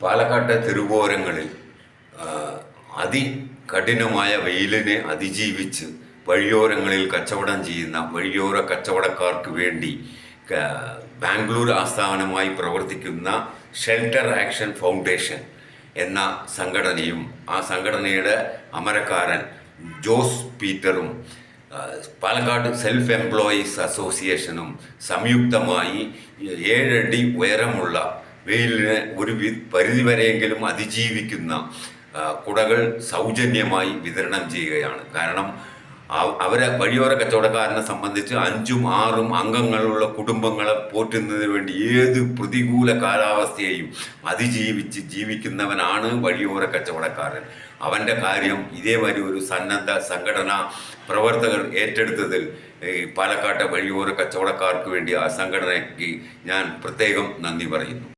പാലക്കാട്ടെ തിരുവോരങ്ങളിൽ അതി അതികഠിനമായ വെയിലിനെ അതിജീവിച്ച് വഴിയോരങ്ങളിൽ കച്ചവടം ചെയ്യുന്ന വഴിയോര കച്ചവടക്കാർക്ക് വേണ്ടി ബാംഗ്ലൂർ ആസ്ഥാനമായി പ്രവർത്തിക്കുന്ന ഷെൽട്ടർ ആക്ഷൻ ഫൗണ്ടേഷൻ എന്ന സംഘടനയും ആ സംഘടനയുടെ അമരക്കാരൻ ജോസ് പീറ്ററും പാലക്കാട് സെൽഫ് എംപ്ലോയീസ് അസോസിയേഷനും സംയുക്തമായി ഏഴടി ഉയരമുള്ള വെയിലിനെ ഒരു പരിധിവരെയെങ്കിലും അതിജീവിക്കുന്ന കുടകൾ സൗജന്യമായി വിതരണം ചെയ്യുകയാണ്. കാരണം അവരെ വഴിയോര കച്ചവടക്കാരനെ സംബന്ധിച്ച് അഞ്ചും ആറും അംഗങ്ങളുള്ള കുടുംബങ്ങളെ പോറ്റുന്നതിന് വേണ്ടി ഏത് പ്രതികൂല കാലാവസ്ഥയെയും അതിജീവിച്ച് ജീവിക്കുന്നവനാണ് വഴിയോര കച്ചവടക്കാരൻ. അവന്റെ കാര്യം ഇതേമാതിരി ഒരു സന്നദ്ധ സംഘടനാ പ്രവർത്തകർ ഏറ്റെടുത്തതിൽ പാലക്കാട്ടെ വഴിയോര കച്ചവടക്കാർക്ക് വേണ്ടി ആ സംഘടനയ്ക്ക് ഞാൻ പ്രത്യേകം നന്ദി പറയുന്നു.